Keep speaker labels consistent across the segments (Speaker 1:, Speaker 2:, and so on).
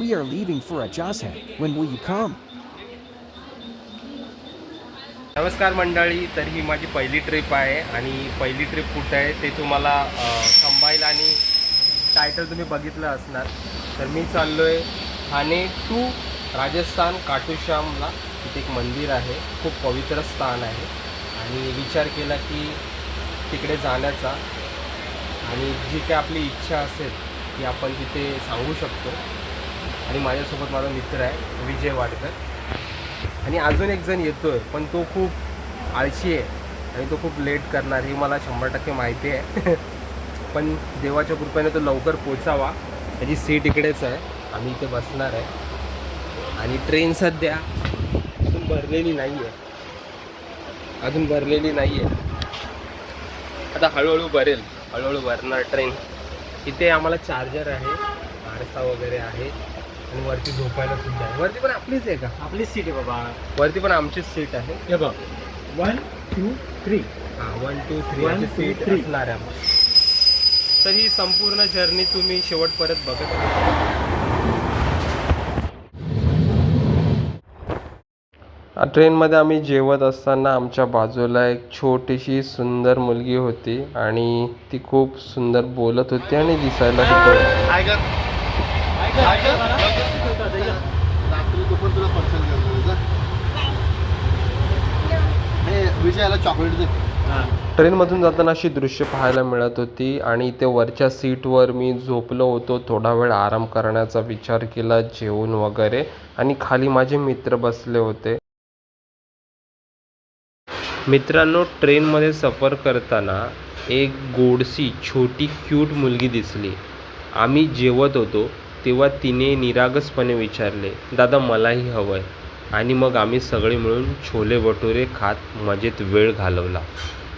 Speaker 1: We are leaving for Ajazhead. When will you come?
Speaker 2: नमस्कार मंडळी तर ही माझी पहिली ट्रिप आहे आणि पहिली ट्रिप कुठं आहे ते तुम्हाला कंबाईल आणि टायटल तुम्ही बघितलं असणार तर मी चाललो आहे ठाणे टू राजस्थान काटूश्यामला तिथे एक मंदिर आहे खूप पवित्र स्थान आहे आणि विचार केला की तिकडे जाण्याचा आणि जी काय आपली इच्छा असेल ती आपण तिथे सांगू शकतो आणि माझ्यासोबत माझा मित्र आहे विजय वाडकर. आणि अजून एक जण आहे पण तो खूप आळशी आहे आणि तो खूप लेट करणार ही मला शंभर टक्के माहिती आहे. पण देवाच्या कृपेने तो लवकर पोचावा त्याची सीट इकडेच आहे. आम्ही इथे बसणार आहे. आणि ट्रेन सध्या अजून भरलेली नाही आहे अजून भरलेली नाही आहे आता हळूहळू भरेल. हळूहळू भरणार ट्रेन इथे आम्हाला चार्जर आहे. आरसा वगैरे आहे. आणि वरती झोपायला सुद्धा आहे. वरती पण आपलीच आहे का?
Speaker 3: आपली सीट आहे बाबा.
Speaker 2: वरती पण आमचीच सीट आहे.
Speaker 3: हे बघ. वन टू थ्री
Speaker 2: हां वन टू थ्री
Speaker 3: One,
Speaker 2: अशी
Speaker 3: two,
Speaker 2: सीट
Speaker 3: three.
Speaker 2: असणार आहे. तर ही संपूर्ण जर्नी तुम्ही शेवटपर्यंत बघत राहा. ट्रेनमध्ये आम्ही जेवत असताना आमच्या बाजूला एक छोटीशी सुंदर मुलगी होती आणि ती खूप सुंदर बोलत होती आणि दिसायला
Speaker 4: कर विजयाला चॉकलेट दे.
Speaker 2: ट्रेनमधून जाताना अशी दृश्य पाहायला मिळत होती आणि इथे वरच्या सीटवर मी झोपलो होतो. थोडा वेळ आराम करण्याचा विचार केला जेवून वगैरे. आणि खाली माझे मित्र बसले होते. मित्रांनो ट्रेनमध्ये सफर करताना एक गोडसी छोटी क्यूट मुलगी दिसली. आम्ही जेवत होतो. तेव्हा तिने निरागसपणे विचारले दादा मलाही हवं आहे आणि मग आम्ही सगळे मिळून छोले भटुरे खात मजेत वेळ घालवला.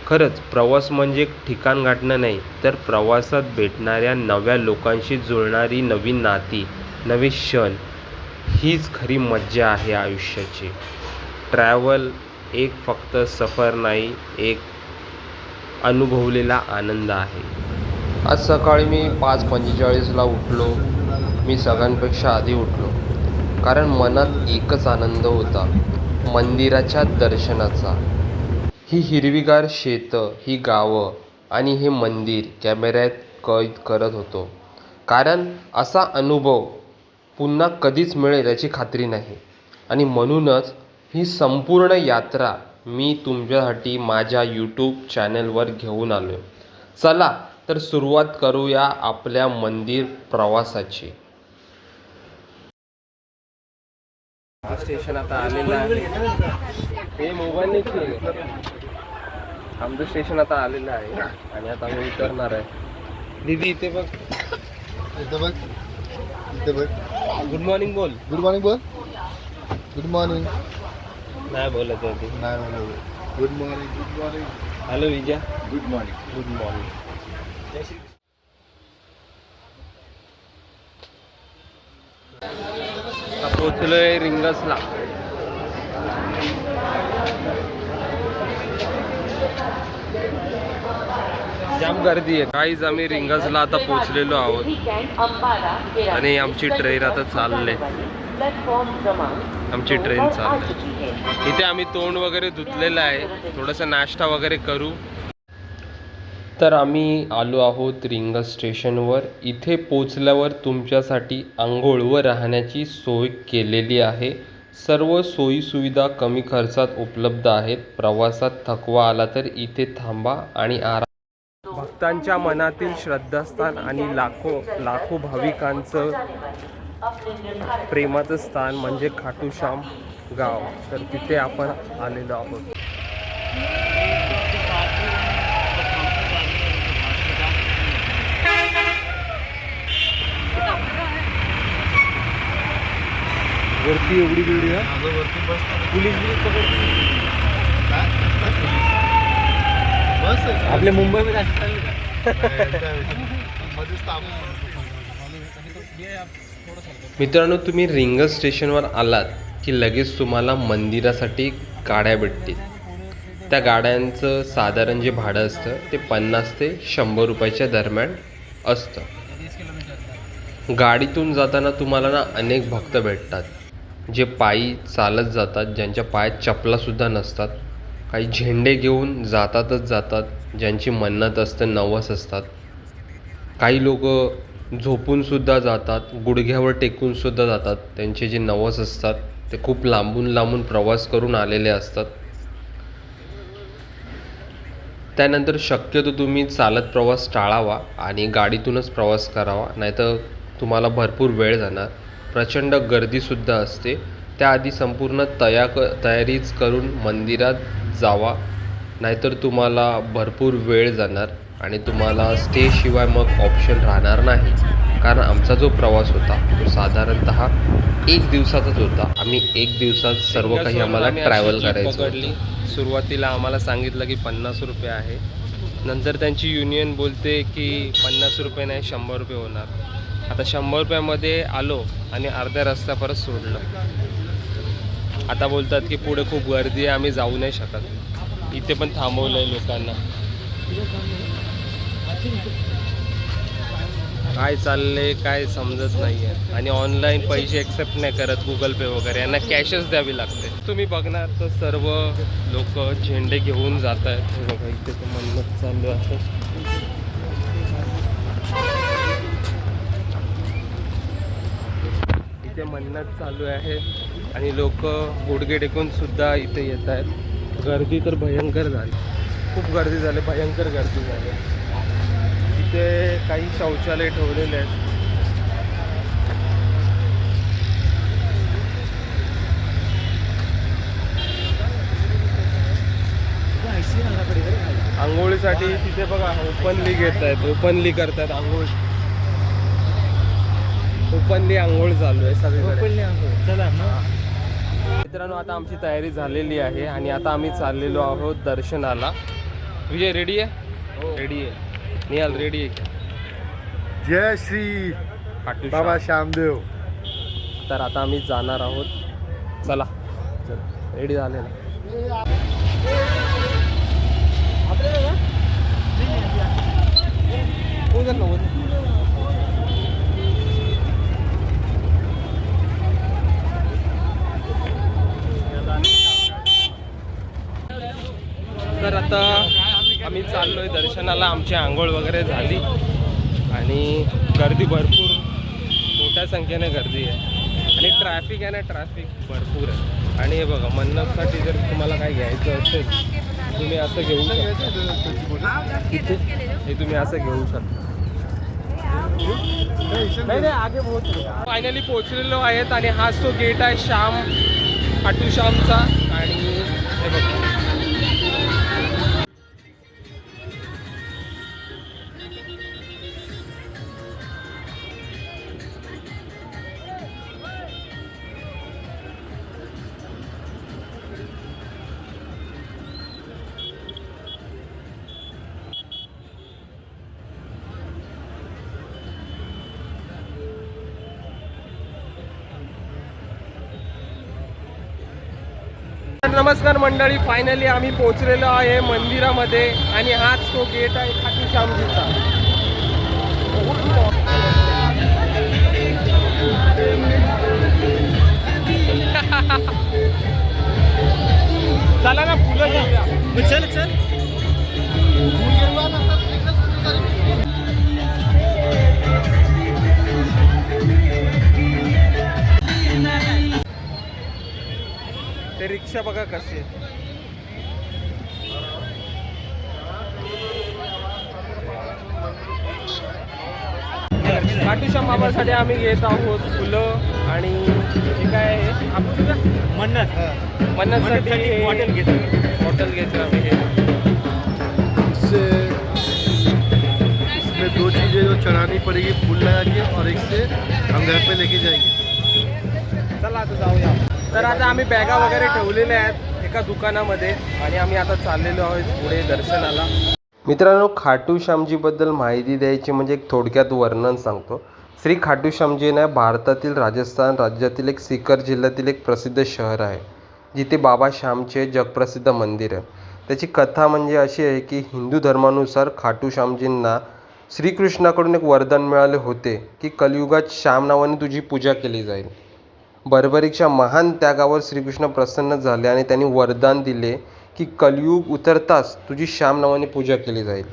Speaker 2: खरंच प्रवास म्हणजे ठिकाण गाठणं नाही तर प्रवासात भेटणाऱ्या नव्या लोकांशी जुळणारी नवी नाती नवे क्षण हीच खरी मज्जा आहे आयुष्याची. ट्रॅव्हल एक फक्त सफर नाही एक अनुभवलेला आनंद आहे. आज सकाळी मी पाच पंचेचाळीसला उठलो. मी सगळ्यांपेक्षा आधी उठलो. कारण मनात एकच आनंद होता मंदिराच्या दर्शनाचा. ही हिरवीगार शेतं ही गावं आणि हे मंदिर कॅमेऱ्यात कैद करत होतो. कारण असा अनुभव पुन्हा कधीच मिळेल याची खात्री नाही. आणि म्हणूनच ही संपूर्ण यात्रा मी तुमच्यासाठी माझ्या यूट्यूब चॅनलवर घेऊन आलो चला तर सुरुवात करूया आपल्या मंदिर प्रवासाची. स्टेशन आता आलेलं आहे. हे मोबाईल आमचं स्टेशन आता आलेलं आहे आणि आता आम्ही उतरणार आहे. दीदी इथे बघ.
Speaker 4: इथे बघ. इथे बघ.
Speaker 2: गुड मॉर्निंग बोल.
Speaker 4: गुड मॉर्निंग बोल. गुड मॉर्निंग
Speaker 2: नाही बोलत होती
Speaker 4: नाही good morning good morning
Speaker 2: hello Vijay
Speaker 4: good morning
Speaker 2: good morning पोचलोय रिंगसला. जाम गर्दी आहे. काहीच आम्ही रिंगसला आता पोचलेलो आहोत. आणि आमची ट्रेन आता चालले. आमची ट्रेन चालली. इथे आम्ही तोंड वगैरे धुतलेलं आहे. थोडासा नाश्ता वगैरे करू. तर आम्ही आलो आहोत रिंगस स्टेशनवर. इथे पोचल्यावर तुमच्यासाठी आंघोळ व राहण्याची सोय केलेली आहे. सर्व सोयीसुविधा कमी खर्चात उपलब्ध आहेत. प्रवासात थकवा आला तर इथे थांबा आणि आराम भक्तांच्या मनातील श्रद्धास्थान आणि लाखो लाखो भाविकांचं प्रेमाचं स्थान म्हणजे खाटूश्याम गाव. तर तिथे आपण आलेलो आहोत. वरती एवढी वेळी पोलीस
Speaker 4: बस.
Speaker 3: आपल्या
Speaker 4: मध्येच थांब.
Speaker 2: मित्रांनो तुम्ही रिंगस स्टेशनवर आलात की लगेच तुम्हाला मंदिरासाठी गाड्या भेटतील. त्या गाड्यांचं साधारण जे भाडं असतं ते पन्नास ते शंभर रुपयाच्या दरम्यान असतं. गाडीतून जाताना तुम्हाला ना अनेक भक्त भेटतात. जे पायी चालत जातात ज्यांच्या पायात चपलासुद्धा नसतात काही झेंडे घेऊन जातातच जातात ज्यांची मन्नत असते नवस असतात. काही लोक झोपूनसुद्धा जातात गुडघ्यावर टेकूनसुद्धा जातात. त्यांचे जे नवस असतात ते खूप लांबून लांबून प्रवास करून आलेले असतात. त्यानंतर शक्यतो तुम्ही चालत प्रवास टाळावा आणि गाडीतूनच प्रवास करावा नाहीतर तुम्हाला भरपूर वेळ जाणार. प्रचंड गर्दीसुद्धा असते. त्याआधी संपूर्ण तया क तयारीच करून मंदिरात जावा. नाहीतर तुम्हाला भरपूर वेळ जाणार आणि तुम्हाला स्टेशिवाय मग ऑप्शन राहणार नाही. कारण आमचा जो प्रवास होता तो साधारणतः एक दिवसाचाच होता. आम्ही एक दिवसात सर्व काही आम्हाला ट्रॅव्हल करायचं होतं. सुरुवातीला आम्हाला सांगितलं की पन्नास रुपये आहे. नंतर त्यांची युनियन बोलते की पन्नास रुपये नाही शंभर रुपये होणार. आता शंभर रुपयामध्ये आलो आणि अर्ध्या रस्त्या परत सोडलं. आता बोलतात की पुढे खूप गर्दी आहे आम्ही जाऊ नाही शकत. इथे पण थांबवलं आहे लोकांना. काय चाललंय काय समजत नाही आहे आणि ऑनलाईन पैसे एक्सेप्ट नाही करत गुगल पे वगैरे. यांना कॅशच द्यावी लागते. तुम्ही बघणार तर सर्व लोक झेंडे घेऊन जात आहेत बघा इथे तर म्हणणं चालू आहे. इथे मन्नत चालू आहे आणि लोक गुडगे टेकून सुद्धा इथे येत आहेत. गर्दी तर भयंकर झाली. खूप गर्दी झाली भयंकर गर्दी झाली. तिथे काही शौचालय ठेवलेले आहेत. आंघोळीसाठी तिथे बघा ओपनली घेत आहेत ओपनली करतात आंघोळ. ओपनली आंघोळ चालू आहे सगळीकडे.
Speaker 3: चला
Speaker 2: मित्रांनो आता आमची तयारी झालेली आहे आणि आता आम्ही चाललेलो आहोत दर्शनाला. विजय रेडी आहे? रेडी आहे. निहाल रेडी आहे
Speaker 4: जय श्री बाबा
Speaker 2: श्याम.
Speaker 4: श्यामदेव.
Speaker 2: तर आता आम्ही जाणार आहोत. चला. रेडी झाले ना? हो जाईल ना, हो जाईल. तर आता आम्ही चाललो आहे दर्शनाला. आमची आंघोळ वगैरे झाली. आणि गर्दी भरपूर. मोठ्या संख्येने गर्दी आहे. आणि ट्रॅफिक आहे ना ट्रॅफिक भरपूर आहे. आणि हे बघा मन्नतसाठी जर तुम्हाला काय घ्यायचं असेल तुम्ही असं घेऊ शकता. हे तुम्ही असं घेऊ शकता. नाही नाही आगे पोहोचलो. फायनली पोहोचलेलो आहेत आणि हाच तो गेट आहे श्याम खाटू श्यामचा. नमस्कार मंडळी फायनली आम्ही पोहोचलेलो आहे मंदिरामध्ये आणि हाच तो गेट आहे खाटू श्यामजीचा खाटूश्याम बाबासाठी आम्ही घेत आहोत फुलं आणि हे काय आहे? आपण
Speaker 3: मन्नत.
Speaker 2: मन्नतसाठी
Speaker 3: मन्नतसाठी
Speaker 2: हे
Speaker 3: बॉटल घेतो
Speaker 2: बॉटल घेतो आम्ही हे.
Speaker 4: इससे इसमें दो चीज़ें जो चढ़ानी पड़ेगी फूल लगा के और एक से हम घर पे लेके जाएंगे।
Speaker 2: चला आता जाऊया. तर आता आम्ही बॅगा वगैरे ठेवलेल्या आहेत एका दुकानामध्ये आणि आम्ही आता चाललेलो आहोत पुढे दर्शनाला. मित्रांनो खाटू श्यामजीबद्दल माहिती द्यायची म्हणजे एक थोडक्यात वर्णन सांगतो. श्री खाटू श्यामजी ना भारतातील राजस्थान राज्यातील एक सीकर जिल्ह्यातील एक प्रसिद्ध शहर आहे. जिथे बाबा श्यामचे जगप्रसिद्ध मंदिर आहे. त्याची कथा म्हणजे अशी आहे की हिंदू धर्मानुसार खाटू श्यामजींना श्रीकृष्णाकडून एक वरदान मिळाले होते की कलियुगात श्याम नावाने तुझी पूजा केली जाईल. बर्बरीच्या महान त्यागावर श्रीकृष्ण प्रसन्न झाले आणि त्यांनी वरदान दिले की कलियुग उतरताच तुझी श्याम नावाने पूजा केली जाईल.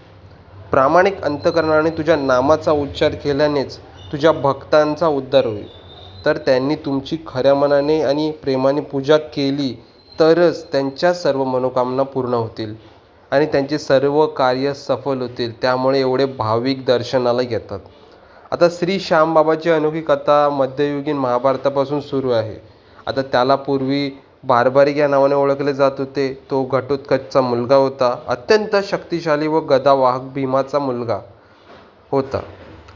Speaker 2: प्रामाणिक अंतकरणाने तुझ्या नामाचा उच्चार केल्यानेच तुझ्या भक्तांचा उद्धार होईल. तर त्यांनी तुमची खऱ्या मनाने आणि प्रेमाने पूजा केली तरच त्यांच्या सर्व मनोकामना पूर्ण होतील आणि त्यांचे सर्व कार्य सफल होतील. त्यामुळे एवढे भाविक दर्शनाला येतात. आता श्री श्यामबाबाची अनोखी कथा मध्ययुगीन महाभारतापासून सुरू आहे. आता त्याला पूर्वी बारबारी या नावाने ओळखले जात होते. तो घटोत्कचचा मुलगा होता. अत्यंत शक्तिशाली व गदावाहक भीमाचा मुलगा होता.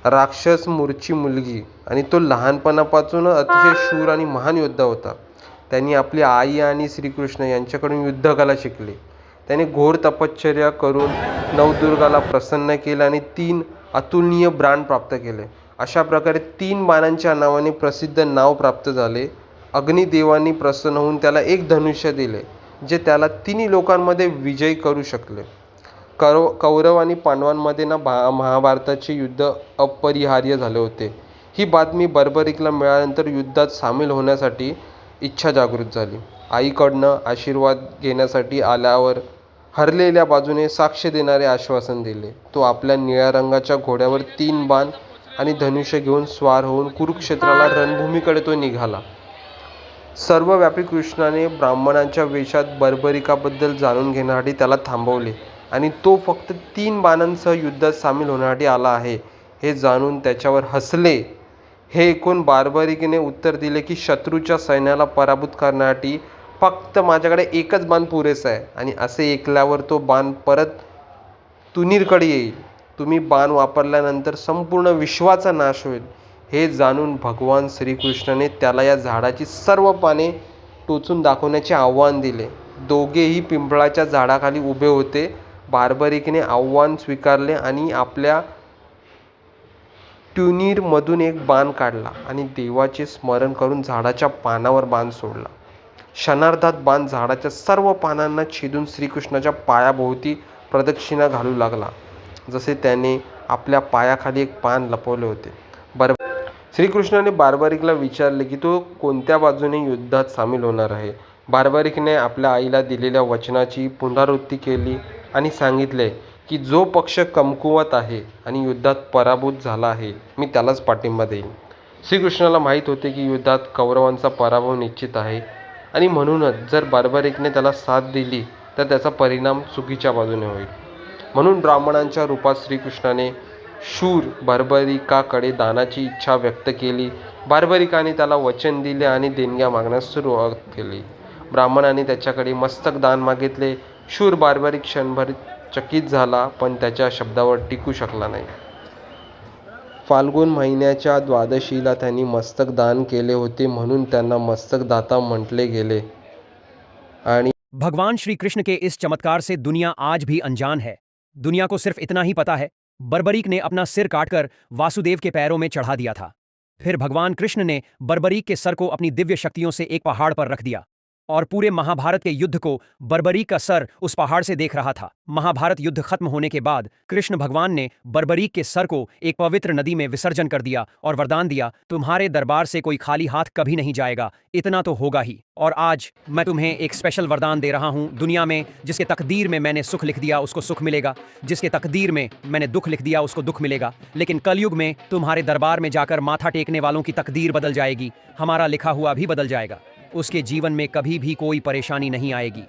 Speaker 2: राक्षस मूरची मुलगी आणि तो लहानपणापासून अतिशय शूर आणि महान योद्धा होता. त्यांनी आपली आई आणि श्रीकृष्ण यांच्याकडून युद्धकला शिकली. त्याने घोर तपश्चर्या करून नवदुर्गाला प्रसन्न केले आणि तीन अतुलनीय ब्रांड प्राप्त केले. अशा प्रकारे तीन बाणांच्या नावाने प्रसिद्ध नाव प्राप्त झाले. अग्निदेवांनी प्रसन्न होऊन त्याला एक धनुष्य दिले जे त्याला तिन्ही लोकांमध्ये विजयी करू शकले. करो कौरव आणि पांडवांमध्ये ना भा महाभारताचे युद्ध अपरिहार्य झाले होते. ही बातमी बर्बरिकला मिळाल्यानंतर युद्धात सामील होण्यासाठी इच्छा जागृत झाली. आईकडनं आशीर्वाद घेण्यासाठी आल्यावर हरलेल्या बाजूने साक्ष देणारे आश्वासन दिले. तो आपल्या निळ्या रंगाच्या घोड्यावर तीन बाण आणि धनुष्य घेऊन स्वार होऊन कुरुक्षेत्राला रणभूमीकडे तो निघाला. सर्वव्यापी कृष्णाने ब्राह्मणांच्या वेशात बर्बरिकाबद्दल जाणून घेण्यासाठी त्याला थांबवले आणि तो फक्त तीन बाणांसह युद्धात सामील होण्यासाठी आला आहे. हे जाणून त्याच्यावर हसले. हे ऐकून बार्बरिकने उत्तर दिले की शत्रूच्या सैन्याला पराभूत करण्यासाठी फक्त माझ्याकडे एकच बाण पुरेसा आहे आणि असे ऐकल्यावर तो बाण परत तुनीरकडे येईल. तुम्ही बाण वापरल्यानंतर संपूर्ण विश्वाचा नाश होईल. हे जाणून भगवान श्रीकृष्णाने त्याला या झाडाची सर्व पाने टोचून दाखवण्याचे आव्हान दिले. दोघेही पिंपळाच्या झाडाखाली उभे होते. बार्बरिकने आव्हान स्वीकारले आणि आपल्या ट्युनीरमधून एक बाण काढला आणि देवाचे स्मरण करून झाडाच्या पानावर बाण सोडला. क्षणार्धात बाण झाडाच्या सर्व पानांना छेदून श्रीकृष्णाच्या पायाभोवती प्रदक्षिणा घालू लागला. जसे त्याने आपल्या पायाखाली एक पान लपवले होते. श्रीकृष्णाने बार्बारिकला विचारले की तो कोणत्या बाजूने युद्धात सामील होणार आहे? बार्बारिकने आपल्या आईला दिलेल्या वचनाची पुनरावृत्ती केली आणि सांगितले की जो पक्ष कमकुवत आहे आणि युद्धात पराभूत झाला आहे मी त्यालाच पाठिंबा देईन. श्रीकृष्णाला माहीत होते की युद्धात कौरवांचा पराभव निश्चित आहे आणि म्हणूनच जर बार्बारिकने त्याला साथ दिली तर त्याचा परिणाम चुकीच्या बाजूने होईल. म्हणून ब्राह्मणांच्या रूपात श्रीकृष्णाने शूर बार्बरिकाकडे दानाची इच्छा व्यक्त केली. बार्बरिकाने त्याला वचन दिले आणि देणग्या मागण्यास सुरुवात केली. ब्राह्मणाने त्याच्याकडे मस्तक दान मागितले. शूर बार्बरिक क्षणभर चकित झाला पण त्याच्या शब्दावर टिकू शकला नाही. फाल्गुन महिन्याच्या द्वादशीला त्यांनी मस्तक दान केले होते म्हणून त्यांना मस्तकदाता म्हटले गेले. आणि
Speaker 5: भगवान श्री कृष्ण के इस चमत्कार से दुनिया आज भी अनजान है. दुनिया को सिर्फ इतना ही पता है बर्बरीक ने अपना सिर काटकर वासुदेव के पैरों में चढ़ा दिया था। फिर भगवान कृष्ण ने बर्बरीक के सर को अपनी दिव्य शक्तियों से एक पहाड़ पर रख दिया। और पूरे महाभारत के युद्ध को बर्बरीक का सर उस पहाड़ से देख रहा था। महाभारत युद्ध खत्म होने के बाद कृष्ण भगवान ने बर्बरीक के सर को एक पवित्र नदी में विसर्जन कर दिया और वरदान दिया, तुम्हारे दरबार से कोई खाली हाथ कभी नहीं जाएगा, इतना तो होगा ही। और आज मैं तुम्हें एक स्पेशल वरदान दे रहा हूँ। दुनिया में जिसके तकदीर में मैंने सुख लिख दिया, उसको सुख मिलेगा। जिसके तकदीर में मैंने दुख लिख दिया, उसको दुख मिलेगा। लेकिन कलयुग में तुम्हारे दरबार में जाकर माथा टेकने वालों की तकदीर बदल जाएगी। हमारा लिखा हुआ भी बदल जाएगा। उसके जीवन में कभी भी कोई परेशानी नहीं आएगी।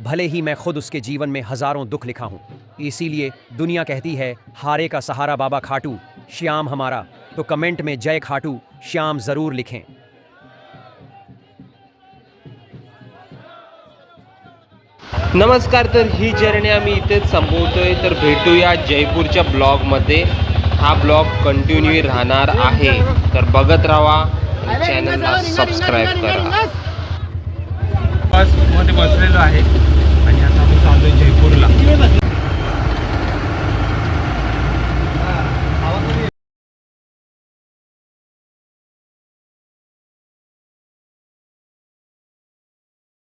Speaker 5: भले ही मैं खुद उसके जीवन में हज़ारों दुख लिखा हूँ। इसीलिए दुनिया कहती है हारे का सहारा बाबा खाटू श्याम हमारा। तो कमेंट में जय खाटू श्याम ज़रूर लिखें।
Speaker 2: नमस्कार तर ही जर्नी आम्ही इथेच संपवतोय तर भेटूया जयपूरच्या ब्लॉगमध्ये. हा ब्लॉग कंटिन्यू राहणार आहे. तर बघत राहा चॅनलला सबस्क्राईब करा.
Speaker 3: बसमध्ये बसलेलो आहे. आणि आता आम्ही चाललो जयपूरला.